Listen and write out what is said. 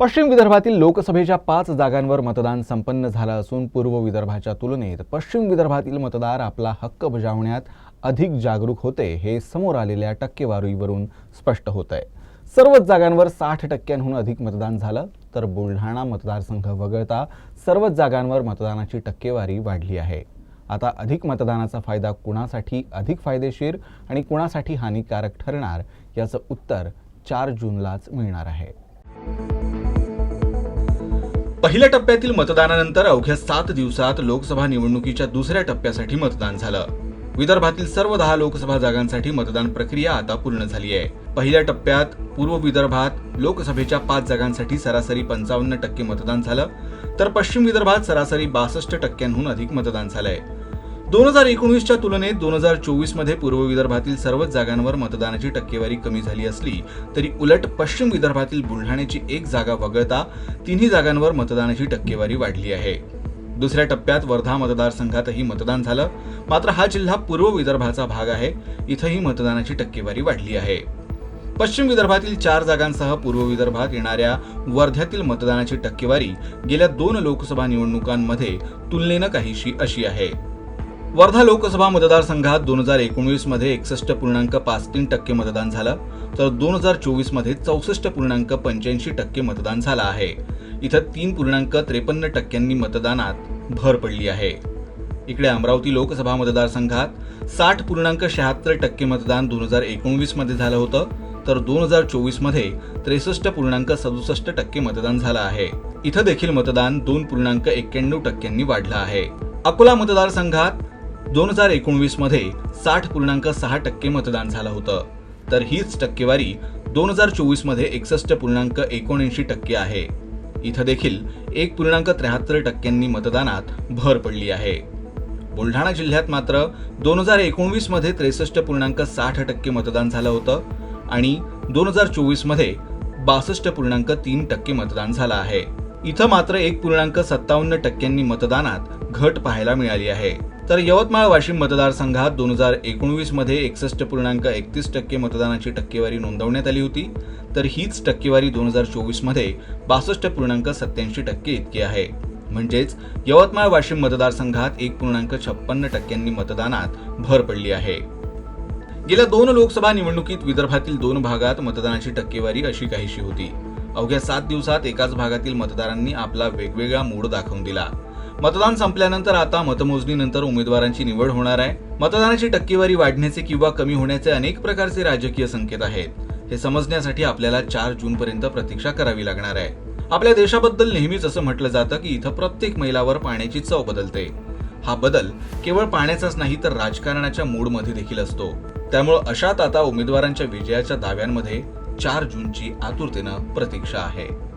पश्चिम विदर्भातील लोकसभेच्या पाच जागांवर मतदान संपन्न झालं असून पूर्व विदर्भाच्या तुलनेत पश्चिम विदर्भातील मतदार आपला हक्क बजावण्यात अधिक जागरूक होते हे समोर आलेल्या टक्केवारीवरून स्पष्ट होत आहे सर्वच जागांवर साठ टक्क्यांहून अधिक मतदान झालं तर बुलढाणा मतदारसंघ वगळता सर्वच जागांवर मतदानाची टक्केवारी वाढली आहे. आता अधिक मतदानाचा फायदा कुणासाठी अधिक फायदेशीर आणि कुणासाठी हानिकारक ठरणार याचं उत्तर चार जूनलाच मिळणार आहे. पहिल्या टप्प्यातील मतदानानंतर अवघ्या सात दिवसात लोकसभा निवडणुकीच्या दुसऱ्या टप्प्यासाठी मतदान झालं. विदर्भातील सर्व दहा लोकसभा जागांसाठी मतदान प्रक्रिया आता पूर्ण झाली आहे. पहिल्या टप्प्यात पूर्व विदर्भात लोकसभेच्या पाच जागांसाठी सरासरी पंचावन्न टक्के मतदान झालं तर पश्चिम विदर्भात सरासरी बासष्ट टक्क्यांहून अधिक मतदान झालंय. दोन हजार एकोणीसच्या तुलनेत दोन हजार चोवीसमध्ये पूर्व विदर्भातील सर्वच जागांवर मतदानाची टक्केवारी कमी झाली असली तरी उलट पश्चिम विदर्भातील बुलढाण्याची एक जागा वगळता तिन्ही जागांवर मतदानाची टक्केवारी वाढली आहे. दुसऱ्या टप्प्यात वर्धा मतदारसंघातही मतदान झालं. मात्र हा जिल्हा पूर्व विदर्भाचा भाग आहे. इथंही मतदानाची टक्केवारी वाढली आहे. पश्चिम विदर्भातील चार जागांसह पूर्व विदर्भात येणाऱ्या वर्ध्यातील मतदानाची टक्केवारी गेल्या दोन लोकसभा निवडणुकांमध्ये तुलनेनं काहीशी अशी आहे. वर्धा लोकसभा मतदारसंघात दोन हजार एकोणवीसमध्ये एकसष्ट पूर्णांक पाच तीन टक्के मतदान झालं तर दोन हजार चोवीसमध्ये चौसष्ट पूर्णांक पंच्याऐंशी टक्के मतदान झालं आहे. इथं तीन पूर्णांक त्रेपन्न टक्क्यांनी मतदानात भर पडली आहे. इकडे अमरावती लोकसभा मतदारसंघात साठ पूर्णांक शहात्तर टक्के मतदान दोन हजार एकोणवीसमध्ये झालं होतं तर दोन हजार चोवीसमध्ये त्रेसष्ट पूर्णांक सदुसष्ट टक्के मतदान झालं आहे. इथं देखील मतदान दोन पूर्णांक एक्क्याण्णव टक्क्यांनी वाढलं आहे. अकोला मतदारसंघात दोन हजार एकोणवीसमध्ये साठ पूर्णांक सहा टक्के मतदान झालं होतं. तर हीच टक्केवारी दोन हजार चोवीसमध्ये एकसष्ट पूर्णांक एकोणऐंशी टक्के आहे. इथं देखील एक पूर्णांक त्र्याहत्तर टक्क्यांनी मतदानात भर पडली आहे. बुलढाणा जिल्ह्यात मात्र दोन हजार एकोणवीसमध्ये त्रेसष्ट पूर्णांक साठ टक्के मतदान झालं होतं आणि दोन हजार चोवीसमध्ये बासष्ट पूर्णांक तीन टक्के मतदान झालं आहे. इथं मात्र एक पूर्णांक सत्तावन्न टक्क्यांनी मतदानात घट पाहायला मिळाली आहे. तर यवतमाळ वाशिम मतदारसंघात दोन हजार एकोणवीसमध्ये एकसष्ट पूर्णांक एकतीस टक्के मतदानाची टक्केवारी नोंदवण्यात आली होती. तर हीच टक्केवारी दोन हजार चोवीसमध्ये बासष्ट पूर्णांक सत्याऐंशी टक्के इतकी आहे. म्हणजेच यवतमाळ वाशिम मतदारसंघात एक पूर्णांक छप्पन्न टक्क्यांनी मतदानात भर पडली आहे. गेल्या दोन लोकसभा निवडणुकीत विदर्भातील दोन भागात मतदानाची टक्केवारी अशी काहीशी होती. अवघ्या सात दिवसात एकाच भागातील मतदारांनी आपला वेगवेगळा मूड दाखवून दिला. मतदान संपल्यानंतर आता मतमोजणीनंतर उमेदवारांची निवड होणार आहे. मतदानाची टक्केवारी वाढण्याचे किंवा कमी होण्याचे अनेक प्रकारचे राजकीय संकेत आहेत. हे समजण्यासाठी आपल्याला चार जून पर्यंत प्रतीक्षा करावी लागणार आहे. आपल्या देशाबद्दल नेहमीच असं म्हटलं जातं की इथं प्रत्येक मैलावर पाण्याची चव बदलते. हा बदल केवळ पाण्याचाच नाही तर राजकारणाच्या मूडमध्ये देखील असतो. त्यामुळं अशात आता उमेदवारांच्या विजयाच्या दाव्यांमध्ये चार जूनची आतुरतेनं प्रतीक्षा आहे.